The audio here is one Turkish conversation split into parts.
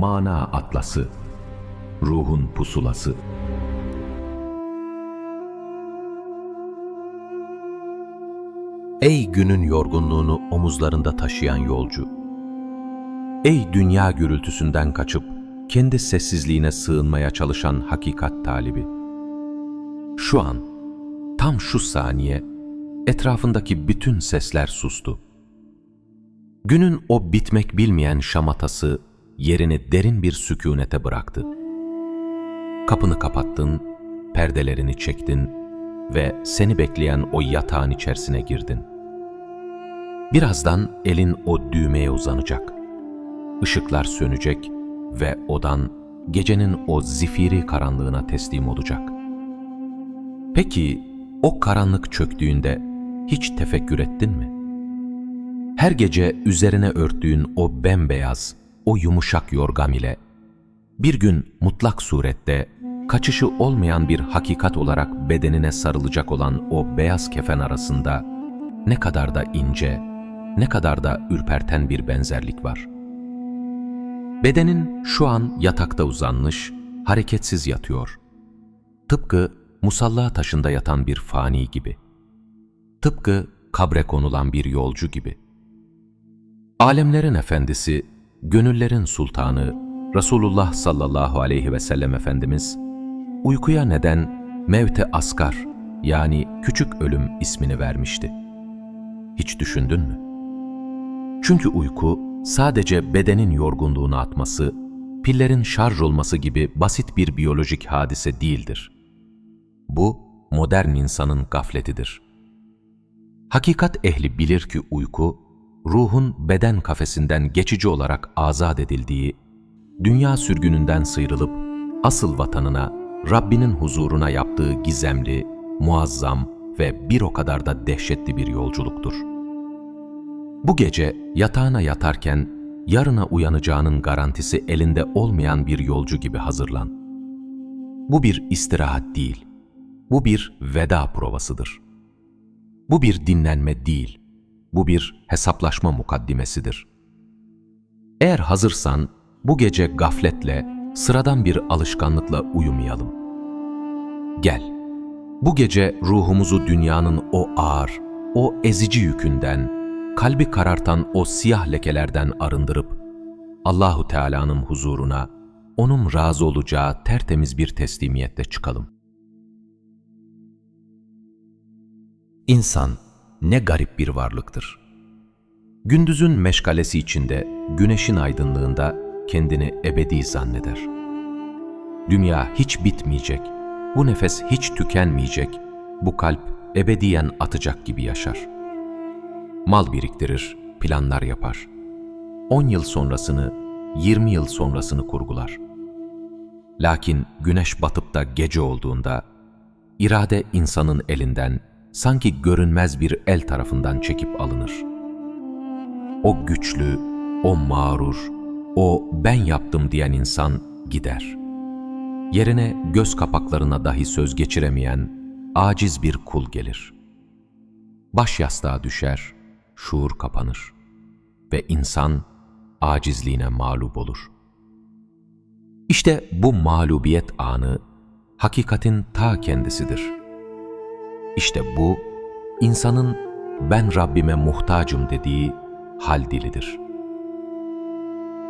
mana atlası, ruhun pusulası. Ey günün yorgunluğunu omuzlarında taşıyan yolcu! Ey dünya gürültüsünden kaçıp kendi sessizliğine sığınmaya çalışan hakikat talibi! Şu an, tam şu saniye, etrafındaki bütün sesler sustu. Günün o bitmek bilmeyen şamatası yerini derin bir sükunete bıraktı. Kapını kapattın, perdelerini çektin ve seni bekleyen o yatağın içerisine girdin. Birazdan elin o düğmeye uzanacak. Işıklar sönecek ve odan gecenin o zifiri karanlığına teslim olacak. Peki o karanlık çöktüğünde hiç tefekkür ettin mi? Her gece üzerine örttüğün o bembeyaz, o yumuşak yorgam ile bir gün mutlak surette kaçışı olmayan bir hakikat olarak bedenine sarılacak olan o beyaz kefen arasında ne kadar da ince, ne kadar da ürperten bir benzerlik var. Bedenin şu an yatakta uzanmış, hareketsiz yatıyor. Tıpkı musalla taşında yatan bir fani gibi. Tıpkı kabre konulan bir yolcu gibi. Alemlerin efendisi, gönüllerin sultanı Resulullah sallallahu aleyhi ve sellem Efendimiz, uykuya neden mevte asgar yani küçük ölüm ismini vermişti. Hiç düşündün mü? Çünkü uyku sadece bedenin yorgunluğunu atması, pillerin şarj olması gibi basit bir biyolojik hadise değildir. Bu modern insanın gafletidir. Hakikat ehli bilir ki uyku, ruhun beden kafesinden geçici olarak azat edildiği, dünya sürgününden sıyrılıp asıl vatanına, Rabbinin huzuruna yaptığı gizemli, muazzam ve bir o kadar da dehşetli bir yolculuktur. Bu gece yatağına yatarken yarına uyanacağının garantisi elinde olmayan bir yolcu gibi hazırlan. Bu bir istirahat değil, bu bir veda provasıdır. Bu bir dinlenme değil, bu bir hesaplaşma mukaddimesidir. Eğer hazırsan bu gece gafletle, sıradan bir alışkanlıkla uyumayalım. Gel, bu gece ruhumuzu dünyanın o ağır, o ezici yükünden, kalbi karartan o siyah lekelerden arındırıp, Allahu Teala'nın huzuruna, O'nun razı olacağı tertemiz bir teslimiyetle çıkalım. İnsan ne garip bir varlıktır. Gündüzün meşgalesi içinde, güneşin aydınlığında kendini ebedi zanneder. Dünya hiç bitmeyecek, bu nefes hiç tükenmeyecek, bu kalp ebediyen atacak gibi yaşar. Mal biriktirir, planlar yapar. 10 yıl sonrasını, 20 yıl sonrasını kurgular. Lakin güneş batıp da gece olduğunda, irade insanın elinden sanki görünmez bir el tarafından çekip alınır. O güçlü, o mağrur, o ben yaptım diyen insan gider. Yerine göz kapaklarına dahi söz geçiremeyen aciz bir kul gelir. Baş yastığa düşer, şuur kapanır ve insan acizliğine mağlup olur. İşte bu mağlubiyet anı hakikatin ta kendisidir.'' İşte bu, insanın ben Rabbime muhtacım dediği hal dilidir.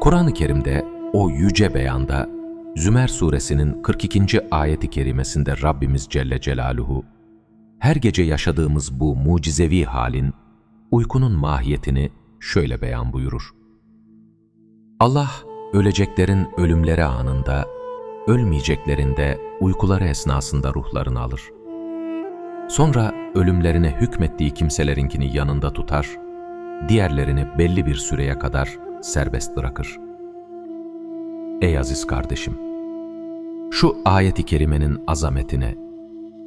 Kur'an-ı Kerim'de o yüce beyanda Zümer suresinin 42. ayeti kerimesinde Rabbimiz Celle Celaluhu, her gece yaşadığımız bu mucizevi halin, uykunun mahiyetini şöyle beyan buyurur. Allah, öleceklerin ölümleri anında, ölmeyeceklerin de uykuları esnasında ruhlarını alır.'' Sonra ölümlerine hükmettiği kimselerinkini yanında tutar, diğerlerini belli bir süreye kadar serbest bırakır. Ey aziz kardeşim! Şu ayeti kerimenin azametine,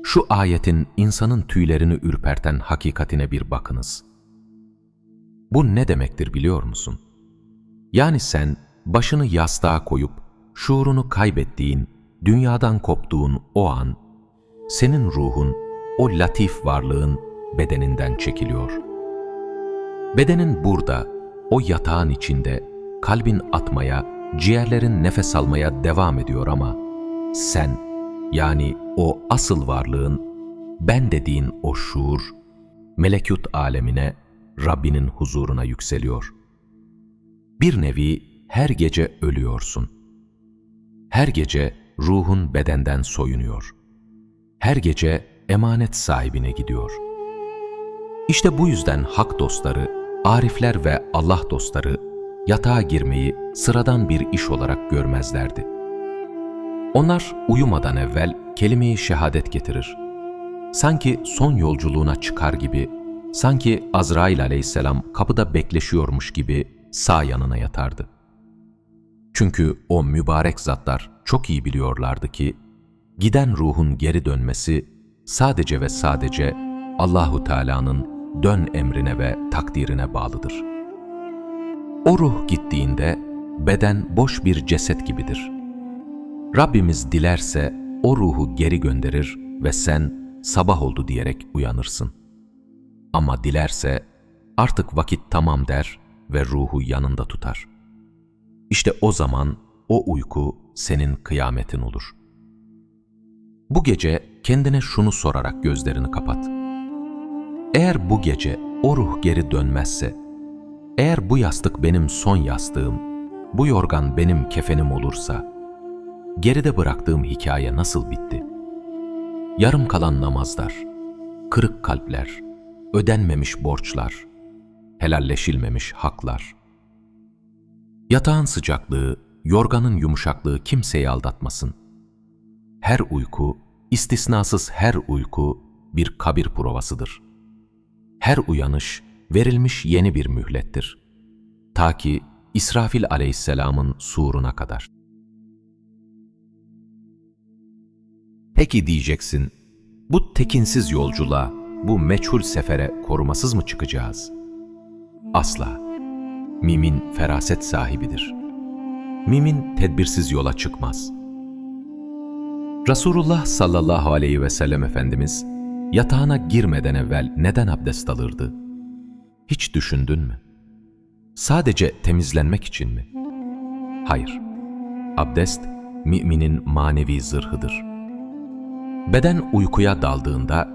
şu ayetin insanın tüylerini ürperten hakikatine bir bakınız. Bu ne demektir biliyor musun? Yani sen başını yastığa koyup şuurunu kaybettiğin, dünyadan koptuğun o an, senin ruhun o latif varlığın bedeninden çekiliyor. Bedenin burada, o yatağın içinde kalbin atmaya, ciğerlerin nefes almaya devam ediyor ama sen yani o asıl varlığın ben dediğin o şuur melekut alemine Rabbinin huzuruna yükseliyor. Bir nevi her gece ölüyorsun. Her gece ruhun bedenden soyunuyor. Her gece emanet sahibine gidiyor. İşte bu yüzden hak dostları, arifler ve Allah dostları yatağa girmeyi sıradan bir iş olarak görmezlerdi. Onlar uyumadan evvel kelimeyi şehadet getirir. Sanki son yolculuğuna çıkar gibi, sanki Azrail aleyhisselam kapıda bekleşiyormuş gibi sağ yanına yatardı. Çünkü o mübarek zatlar çok iyi biliyorlardı ki, giden ruhun geri dönmesi sadece ve sadece Allahu Teala'nın dön emrine ve takdirine bağlıdır. O ruh gittiğinde beden boş bir ceset gibidir. Rabbimiz dilerse o ruhu geri gönderir ve sen sabah oldu diyerek uyanırsın. Ama dilerse artık vakit tamam der ve ruhu yanında tutar. İşte o zaman o uyku senin kıyametin olur. Bu gece kendine şunu sorarak gözlerini kapat. Eğer bu gece o ruh geri dönmezse, eğer bu yastık benim son yastığım, bu yorgan benim kefenim olursa, geride bıraktığım hikaye nasıl bitti? Yarım kalan namazlar, kırık kalpler, ödenmemiş borçlar, helalleşilmemiş haklar. Yatağın sıcaklığı, yorganın yumuşaklığı kimseyi aldatmasın. Her uyku, istisnasız her uyku bir kabir provasıdır. Her uyanış verilmiş yeni bir mühlettir. Ta ki İsrafil aleyhisselamın suruna kadar. Peki diyeceksin, bu tekinsiz yolculuğa, bu meçhul sefere korumasız mı çıkacağız? Asla. Mimin feraset sahibidir. Mimin tedbirsiz yola çıkmaz. Resulullah sallallahu aleyhi ve sellem Efendimiz yatağına girmeden evvel neden abdest alırdı? Hiç düşündün mü? Sadece temizlenmek için mi? Hayır. Abdest, müminin manevi zırhıdır. Beden uykuya daldığında,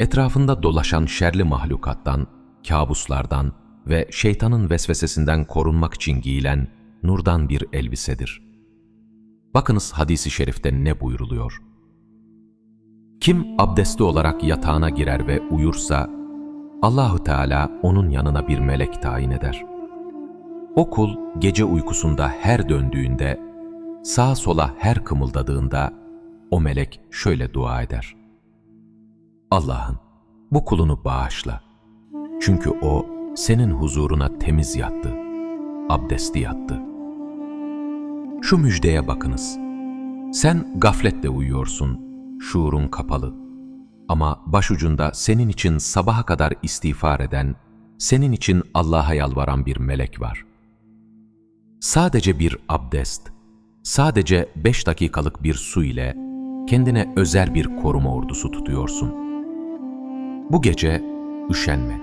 etrafında dolaşan şerli mahlukattan, kabuslardan ve şeytanın vesvesesinden korunmak için giyilen nurdan bir elbisedir. Bakınız hadisi şerifte ne buyruluyor? Kim abdestli olarak yatağına girer ve uyursa, Allahu Teala onun yanına bir melek tayin eder. O kul gece uykusunda her döndüğünde, sağa sola her kımıldadığında o melek şöyle dua eder. Allah'ım bu kulunu bağışla. Çünkü o senin huzuruna temiz yattı, abdesti yattı. Şu müjdeye bakınız. Sen gafletle uyuyorsun, şuurun kapalı. Ama başucunda senin için sabaha kadar istiğfar eden, senin için Allah'a yalvaran bir melek var. Sadece bir abdest, sadece beş dakikalık bir su ile kendine özel bir koruma ordusu tutuyorsun. Bu gece üşenme.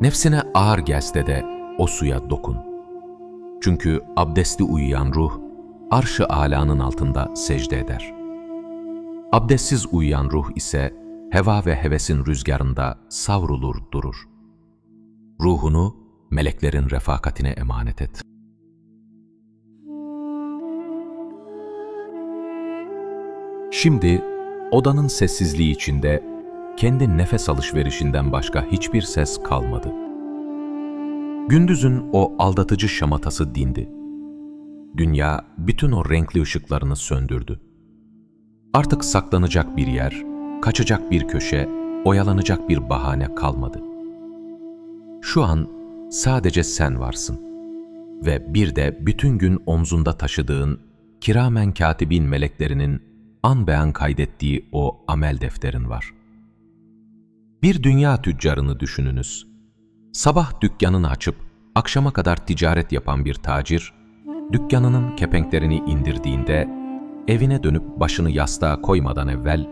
Nefsine ağır gelse de o suya dokun. Çünkü abdestli uyuyan ruh, arş-ı alanın altında secde eder. Abdestsiz uyuyan ruh ise heva ve hevesin rüzgarında savrulur durur. Ruhunu meleklerin refakatine emanet et. Şimdi odanın sessizliği içinde kendi nefes alışverişinden başka hiçbir ses kalmadı. Gündüzün o aldatıcı şamatası dindi. Dünya bütün o renkli ışıklarını söndürdü. Artık saklanacak bir yer, kaçacak bir köşe, oyalanacak bir bahane kalmadı. Şu an sadece sen varsın ve bir de bütün gün omzunda taşıdığın kiramen katibin meleklerinin an beyan kaydettiği o amel defterin var. Bir dünya tüccarını düşününüz. Sabah dükkanını açıp akşama kadar ticaret yapan bir tacir, dükkanının kepenklerini indirdiğinde evine dönüp başını yastığa koymadan evvel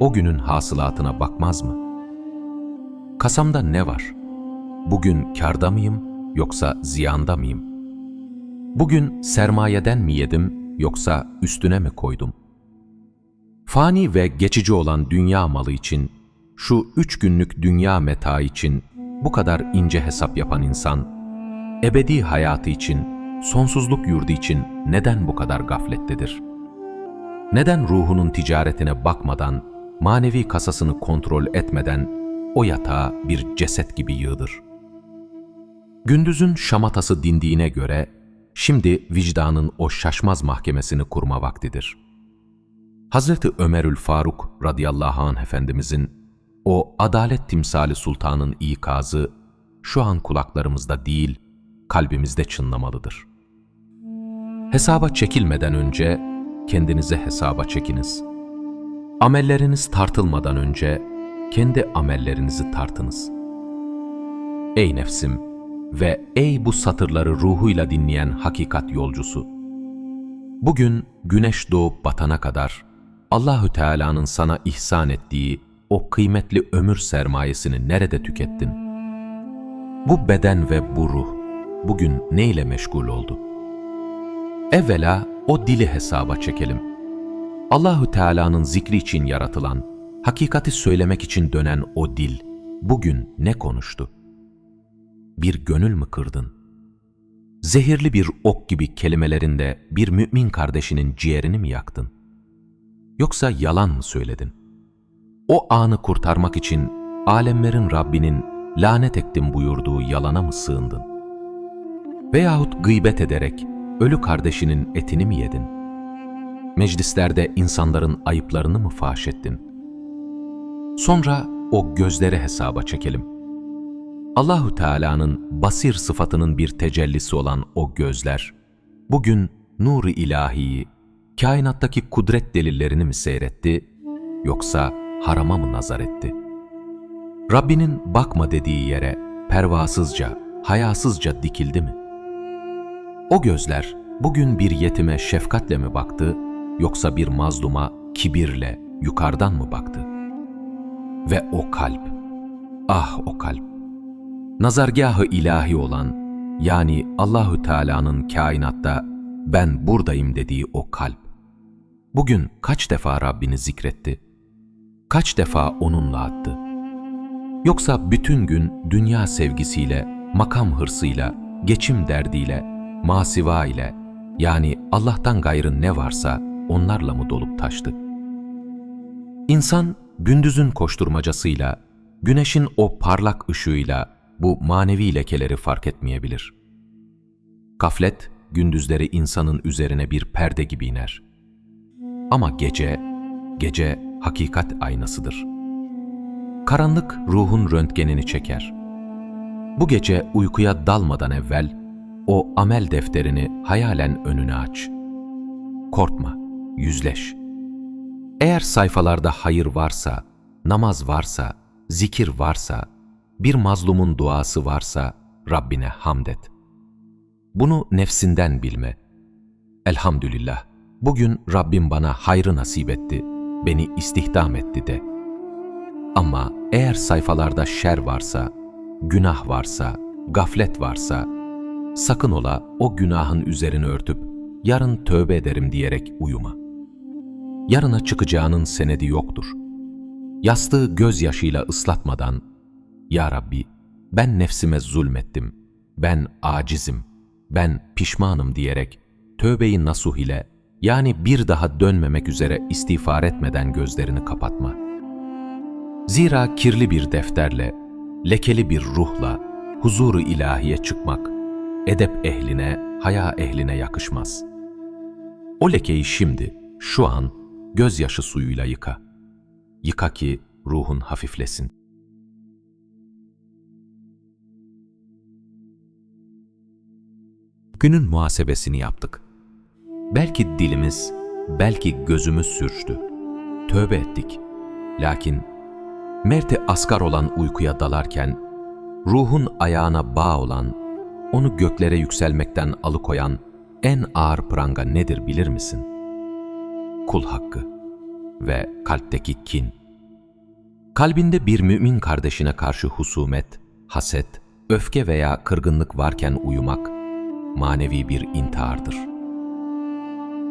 o günün hasılatına bakmaz mı? Kasamda ne var? Bugün karda mıyım yoksa ziyanda mıyım? Bugün sermayeden mi yedim yoksa üstüne mi koydum? Fani ve geçici olan dünya malı için, şu üç günlük dünya meta için bu kadar ince hesap yapan insan, ebedi hayatı için, sonsuzluk yurdu için neden bu kadar gaflettedir? Neden ruhunun ticaretine bakmadan, manevi kasasını kontrol etmeden o yatağa bir ceset gibi yığdır? Gündüzün şamatası dindiğine göre, şimdi vicdanın o şaşmaz mahkemesini kurma vaktidir. Hazreti Ömerül Faruk radıyallahu anh Efendimizin o adalet timsali sultanın ikazı şu an kulaklarımızda değil, kalbimizde çınlamalıdır. Hesaba çekilmeden önce kendinize hesaba çekiniz. Amelleriniz tartılmadan önce kendi amellerinizi tartınız. Ey nefsim ve ey bu satırları ruhuyla dinleyen hakikat yolcusu! Bugün güneş doğup batana kadar Allahü Teala'nın sana ihsan ettiği o kıymetli ömür sermayesini nerede tükettin? Bu beden ve bu ruh bugün ne ile meşgul oldu? Evvela o dili hesaba çekelim. Allahü Teala'nın zikri için yaratılan, hakikati söylemek için dönen o dil bugün ne konuştu? Bir gönül mü kırdın? Zehirli bir ok gibi kelimelerinde bir mümin kardeşinin ciğerini mi yaktın? Yoksa yalan mı söyledin? O anı kurtarmak için alemlerin Rabbinin lanet ettim buyurduğu yalana mı sığındın? Veyahut gıybet ederek ölü kardeşinin etini mi yedin? Meclislerde insanların ayıplarını mı faş ettin? Sonra o gözleri hesaba çekelim. Allahu Teala'nın basir sıfatının bir tecellisi olan o gözler, bugün nuru ilahiyi, kainattaki kudret delillerini mi seyretti, yoksa harama mı nazar etti? Rabbinin bakma dediği yere pervasızca, hayasızca dikildi mi? O gözler bugün bir yetime şefkatle mi baktı, yoksa bir mazluma kibirle, yukarıdan mı baktı? Ve o kalp, ah o kalp, nazargahı ilahi olan, yani Allahü Teala'nın kainatta ben buradayım dediği o kalp, bugün kaç defa Rabbini zikretti? Kaç defa onunla attı? Yoksa bütün gün dünya sevgisiyle, makam hırsıyla, geçim derdiyle, masiva ile, yani Allah'tan gayrı ne varsa onlarla mı dolup taştı? İnsan gündüzün koşturmacasıyla, güneşin o parlak ışığıyla bu manevi lekeleri fark etmeyebilir. Gaflet, gündüzleri insanın üzerine bir perde gibi iner. Ama gece, gece hakikat aynasıdır. Karanlık ruhun röntgenini çeker. Bu gece uykuya dalmadan evvel o amel defterini hayalen önüne aç. Korkma, yüzleş. Eğer sayfalarda hayır varsa, namaz varsa, zikir varsa, bir mazlumun duası varsa Rabbine hamd et. Bunu nefsinden bilme. Elhamdülillah, bugün Rabbim bana hayrı nasip etti, beni istihdam etti de. Ama eğer sayfalarda şer varsa, günah varsa, gaflet varsa, sakın ola o günahın üzerini örtüp yarın tövbe ederim diyerek uyuma. Yarına çıkacağının senedi yoktur. Yastığı gözyaşıyla ıslatmadan, Ya Rabbi ben nefsime zulmettim, ben acizim, ben pişmanım diyerek tövbeyi nasuh ile yani bir daha dönmemek üzere istiğfar etmeden gözlerini kapatma. Zira kirli bir defterle, lekeli bir ruhla huzuru ilahiye çıkmak, edep ehline, haya ehline yakışmaz. O lekeyi şimdi, şu an, gözyaşı suyuyla yıka. Yıka ki ruhun hafiflesin. Günün muhasebesini yaptık. Belki dilimiz, belki gözümüz sürçtü. Tövbe ettik. Lakin Mert'e asgar olan uykuya dalarken, ruhun ayağına bağ olan, onu göklere yükselmekten alıkoyan en ağır pranga nedir bilir misin? Kul hakkı ve kalpteki kin. Kalbinde bir mümin kardeşine karşı husumet, haset, öfke veya kırgınlık varken uyumak, manevi bir intihardır.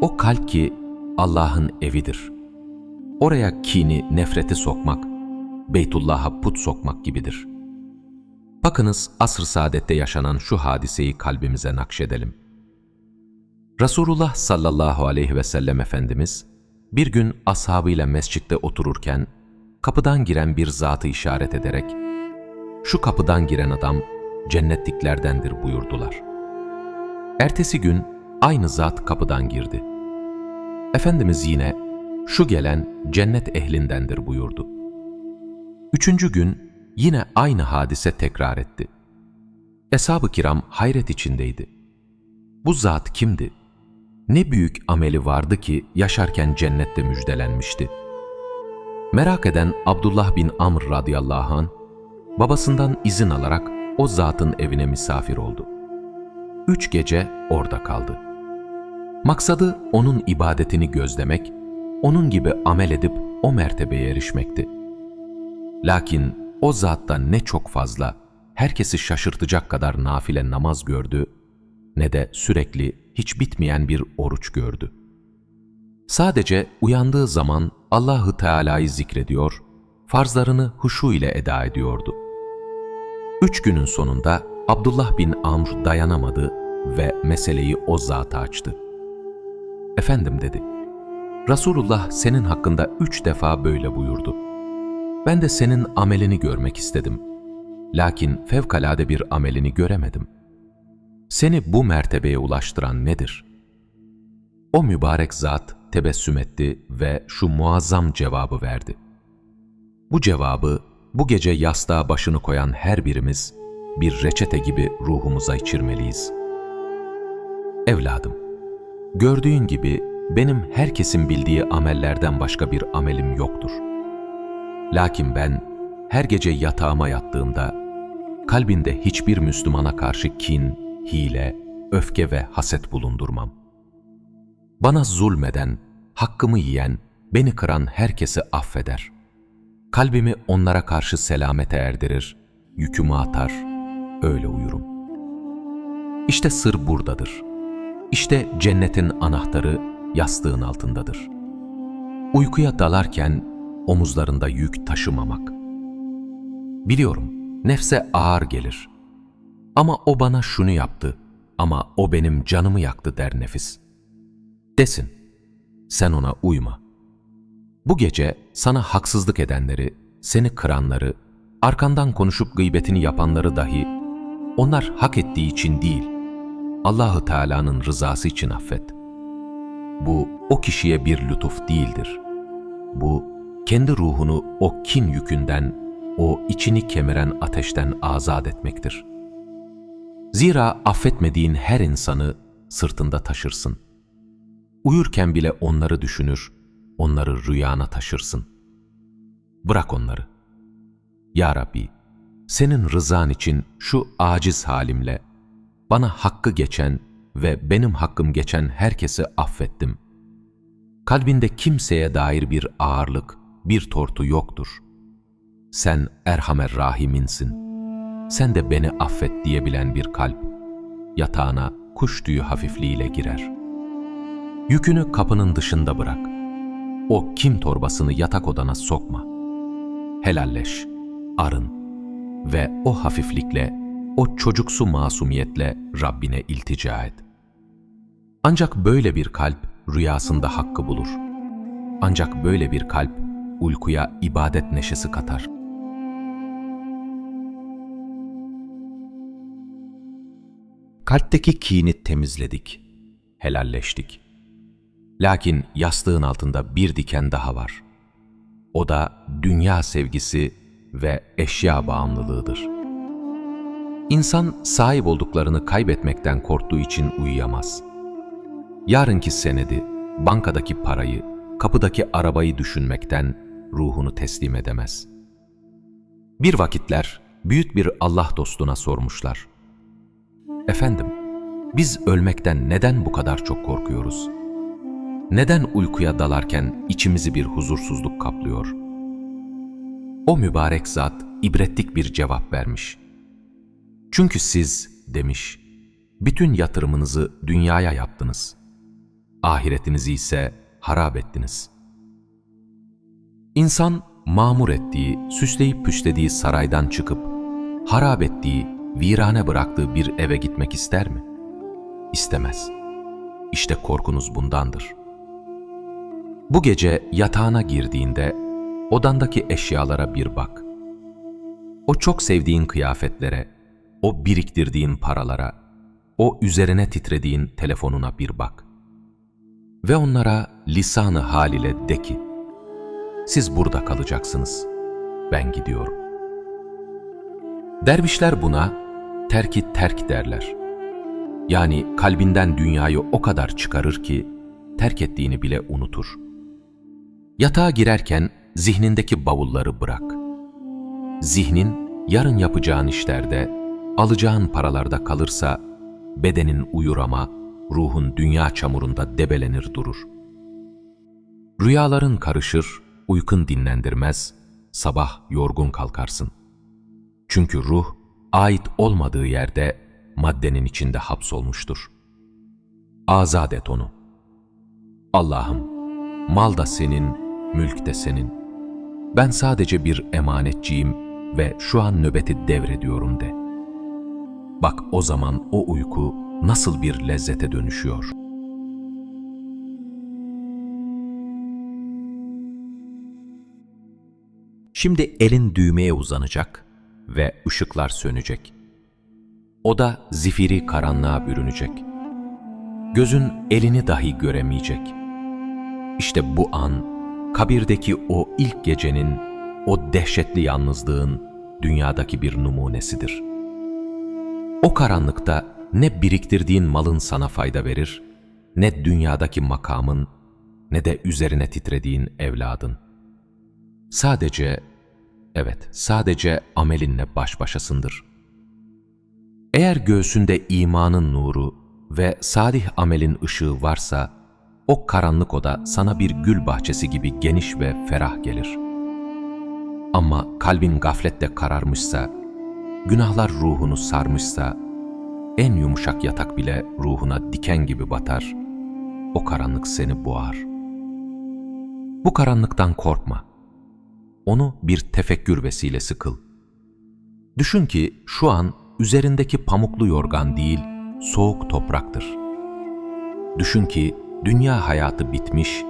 O kalp ki Allah'ın evidir. Oraya kini, nefreti sokmak, Beytullah'a put sokmak gibidir. Bakınız asr-ı saadette yaşanan şu hadiseyi kalbimize nakşedelim. Resulullah sallallahu aleyhi ve sellem Efendimiz bir gün ashabıyla mescitte otururken kapıdan giren bir zatı işaret ederek şu kapıdan giren adam cennetliklerdendir buyurdular. Ertesi gün aynı zat kapıdan girdi. Efendimiz yine şu gelen cennet ehlindendir buyurdu. Üçüncü gün yine aynı hadise tekrar etti. Eshab-ı kiram hayret içindeydi. Bu zat kimdi? Ne büyük ameli vardı ki yaşarken cennette müjdelenmişti. Merak eden Abdullah bin Amr radıyallahu an babasından izin alarak o zatın evine misafir oldu. Üç gece orada kaldı. Maksadı onun ibadetini gözlemek, onun gibi amel edip o mertebeye erişmekti. Lakin o zatta ne çok fazla, herkesi şaşırtacak kadar nafile namaz gördü, ne de sürekli hiç bitmeyen bir oruç gördü. Sadece uyandığı zaman Allahü Teala'yı zikrediyor, farzlarını huşu ile eda ediyordu. Üç günün sonunda Abdullah bin Amr dayanamadı ve meseleyi o zata açtı. Efendim dedi, Resulullah senin hakkında üç defa böyle buyurdu. Ben de senin amelini görmek istedim. Lakin fevkalade bir amelini göremedim. Seni bu mertebeye ulaştıran nedir? O mübarek zat tebessüm etti ve şu muazzam cevabı verdi. Bu cevabı bu gece yastığa başını koyan her birimiz bir reçete gibi ruhumuza içirmeliyiz. Evladım, gördüğün gibi benim herkesin bildiği amellerden başka bir amelim yoktur. Lakin ben her gece yatağıma yattığımda kalbinde hiçbir Müslümana karşı kin, hile, öfke ve haset bulundurmam. Bana zulmeden, hakkımı yiyen, beni kıran herkesi affeder. Kalbimi onlara karşı selamete erdirir, yükümü atar, öyle uyurum. İşte sır buradadır. İşte cennetin anahtarı yastığın altındadır. Uykuya dalarken omuzlarında yük taşımamak. Biliyorum, nefse ağır gelir. Ama o bana şunu yaptı, ama o benim canımı yaktı der nefis. Desin, sen ona uyma. Bu gece sana haksızlık edenleri, seni kıranları, arkandan konuşup gıybetini yapanları dahi, onlar hak ettiği için değil, Allahü Teala'nın rızası için affet. Bu o kişiye bir lütuf değildir. Bu kendi ruhunu o kin yükünden, o içini kemiren ateşten azat etmektir. Zira affetmediğin her insanı sırtında taşırsın. Uyurken bile onları düşünür, onları rüyana taşırsın. Bırak onları. Ya Rabbi, senin rızan için şu aciz halimle bana hakkı geçen ve benim hakkım geçen herkesi affettim. Kalbinde kimseye dair bir ağırlık, bir tortu yoktur. Sen Erhamer Rahim'insin. Sen de beni affet diyebilen bir kalp, yatağına kuş tüyü hafifliğiyle girer. Yükünü kapının dışında bırak. O kim torbasını yatak odana sokma. Helalleş, arın ve o hafiflikle, o çocuksu masumiyetle Rabbine iltica et. Ancak böyle bir kalp rüyasında hakkı bulur. Ancak böyle bir kalp uykuya ibadet neşesi katar. Kalpteki kini temizledik, helalleştik. Lakin yastığın altında bir diken daha var. O da dünya sevgisi ve eşya bağımlılığıdır. İnsan sahip olduklarını kaybetmekten korktuğu için uyuyamaz. Yarınki senedi, bankadaki parayı, kapıdaki arabayı düşünmekten ruhunu teslim edemez. Bir vakitler büyük bir Allah dostuna sormuşlar. Efendim, biz ölmekten neden bu kadar çok korkuyoruz? Neden uykuya dalarken içimizi bir huzursuzluk kaplıyor? O mübarek zat ibretlik bir cevap vermiş. Çünkü siz, demiş, bütün yatırımınızı dünyaya yaptınız. Ahiretinizi ise harap ettiniz. İnsan mamur ettiği, süsleyip püslediği saraydan çıkıp, harap ettiği, virane bıraktığı bir eve gitmek ister mi? İstemez. İşte korkunuz bundandır. Bu gece yatağına girdiğinde, odandaki eşyalara bir bak. O çok sevdiğin kıyafetlere, o biriktirdiğin paralara, o üzerine titrediğin telefonuna bir bak. Ve onlara lisanı hal ile de ki, siz burada kalacaksınız, ben gidiyorum. Dervişler buna terki terk derler. Yani kalbinden dünyayı o kadar çıkarır ki terk ettiğini bile unutur. Yatağa girerken zihnindeki bavulları bırak. Zihnin yarın yapacağın işlerde, alacağın paralarda kalırsa bedenin uyur ama ruhun dünya çamurunda debelenir durur. Rüyaların karışır, uykun dinlendirmez, sabah yorgun kalkarsın. Çünkü ruh, ait olmadığı yerde maddenin içinde hapsolmuştur. Azat et onu. Allah'ım, mal da senin, mülk de senin. Ben sadece bir emanetçiyim ve şu an nöbeti devrediyorum de. Bak o zaman o uyku nasıl bir lezzete dönüşüyor. Şimdi elin düğmeye uzanacak ve ışıklar sönecek. O da zifiri karanlığa bürünecek. Gözün elini dahi göremeyecek. İşte bu an, kabirdeki o ilk gecenin, o dehşetli yalnızlığın dünyadaki bir numunesidir. O karanlıkta ne biriktirdiğin malın sana fayda verir, ne dünyadaki makamın, ne de üzerine titrediğin evladın. Sadece, evet sadece amelinle baş başasındır. Eğer göğsünde imanın nuru ve salih amelin ışığı varsa, o karanlık oda sana bir gül bahçesi gibi geniş ve ferah gelir. Ama kalbin gaflette kararmışsa, günahlar ruhunu sarmışsa, en yumuşak yatak bile ruhuna diken gibi batar, o karanlık seni boğar. Bu karanlıktan korkma. Onu bir tefekkür vesilesi kıl. Düşün ki şu an üzerindeki pamuklu yorgan değil, soğuk topraktır. Düşün ki dünya hayatı bitmiş,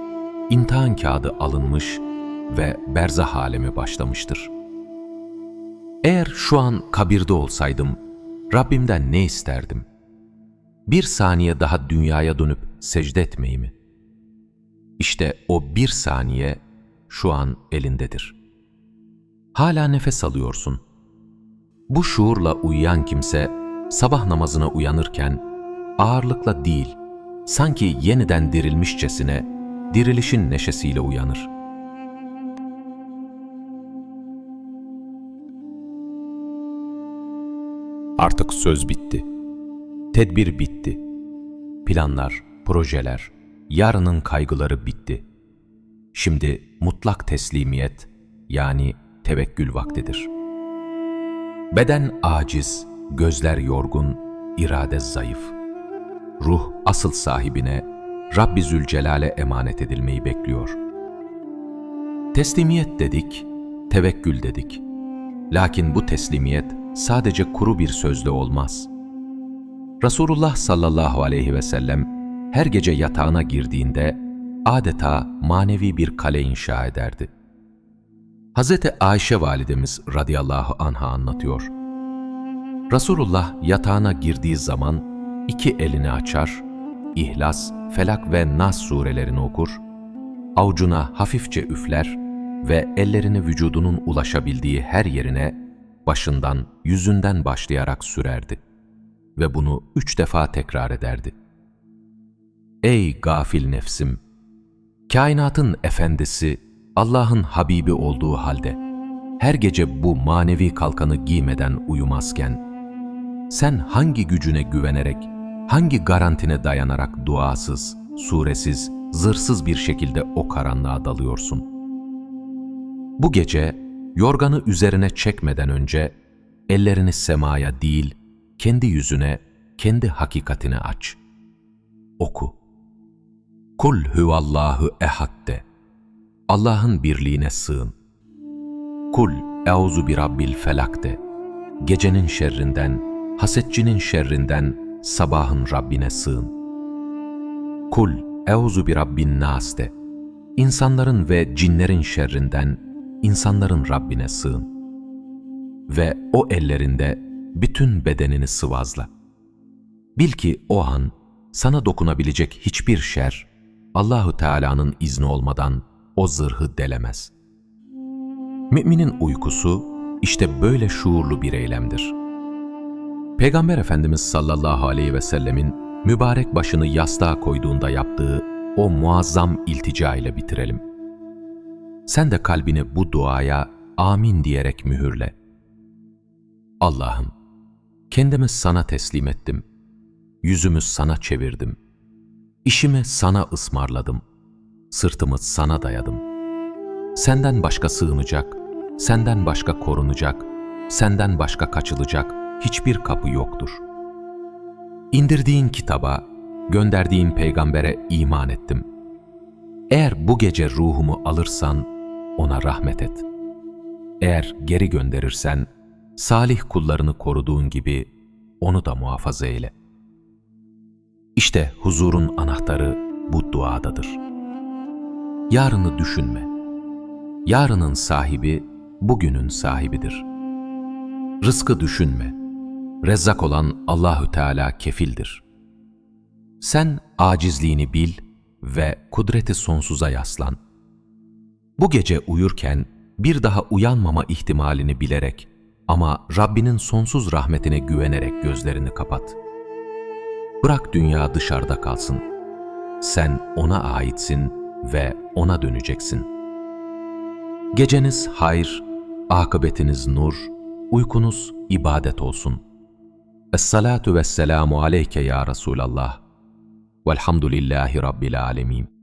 imtihan kağıdı alınmış ve berzah alemi başlamıştır. Eğer şu an kabirde olsaydım, Rabbimden ne isterdim? Bir saniye daha dünyaya dönüp secde etmeyi mi? İşte o bir saniye şu an elindedir. Hala nefes alıyorsun. Bu şuurla uyuyan kimse sabah namazına uyanırken ağırlıkla değil, sanki yeniden dirilmişçesine dirilişin neşesiyle uyanır. Artık söz bitti. Tedbir bitti. Planlar, projeler, yarının kaygıları bitti. Şimdi mutlak teslimiyet yani tevekkül vaktidir. Beden aciz, gözler yorgun, irade zayıf. Ruh asıl sahibine, Rabbi Zülcelal'e emanet edilmeyi bekliyor. Teslimiyet dedik, tevekkül dedik. Lakin bu teslimiyet sadece kuru bir sözle olmaz. Resulullah sallallahu aleyhi ve sellem her gece yatağına girdiğinde adeta manevi bir kale inşa ederdi. Hz. Ayşe validemiz radıyallahu anha anlatıyor. Resulullah yatağına girdiği zaman iki elini açar, İhlas, Felak ve Nas surelerini okur, avucuna hafifçe üfler ve ellerini vücudunun ulaşabildiği her yerine başından, yüzünden başlayarak sürerdi ve bunu üç defa tekrar ederdi. Ey gafil nefsim! Kainatın efendisi, Allah'ın Habibi olduğu halde, her gece bu manevi kalkanı giymeden uyumazken, sen hangi gücüne güvenerek, hangi garantine dayanarak duasız, suresiz, zırsız bir şekilde o karanlığa dalıyorsun? Bu gece yorganı üzerine çekmeden önce ellerini semaya değil, kendi yüzüne, kendi hakikatini aç. Oku. Kul huvallahu ehad de. Allah'ın birliğine sığın. Kul euzu bi rabbil felak de. Gecenin şerrinden, hasetçinin şerrinden sabahın Rabbine sığın. Kul euzu bi rabbin nas de. İnsanların ve cinlerin şerrinden insanların Rabbine sığın. Ve o ellerinde bütün bedenini sıvazla. Bil ki o an sana dokunabilecek hiçbir şer Allahu Teala'nın izni olmadan o zırhı delemez. Müminin uykusu işte böyle şuurlu bir eylemdir. Peygamber Efendimiz sallallahu aleyhi ve sellemin mübarek başını yastığa koyduğunda yaptığı o muazzam iltica ile bitirelim. Sen de kalbini bu duaya amin diyerek mühürle. Allah'ım, kendimi sana teslim ettim. Yüzümü sana çevirdim. İşimi sana ısmarladım. Sırtımı sana dayadım. Senden başka sığınacak, senden başka korunacak, senden başka kaçılacak hiçbir kapı yoktur. İndirdiğin kitaba, gönderdiğin peygambere iman ettim. Eğer bu gece ruhumu alırsan ona rahmet et. Eğer geri gönderirsen salih kullarını koruduğun gibi onu da muhafaza eyle. İşte huzurun anahtarı bu duadadır. Yarını düşünme. Yarının sahibi bugünün sahibidir. Rızkı düşünme. Rezzak olan Allahü Teala kefildir. Sen acizliğini bil ve kudreti sonsuza yaslan. Bu gece uyurken bir daha uyanmama ihtimalini bilerek ama Rabbinin sonsuz rahmetine güvenerek gözlerini kapat. Bırak dünya dışarıda kalsın. Sen ona aitsin ve ona döneceksin. Geceniz hayır, akıbetiniz nur, uykunuz ibadet olsun. Es-salatu vesselamu aleyke ya Resulallah. Velhamdülillahi Rabbil alemin.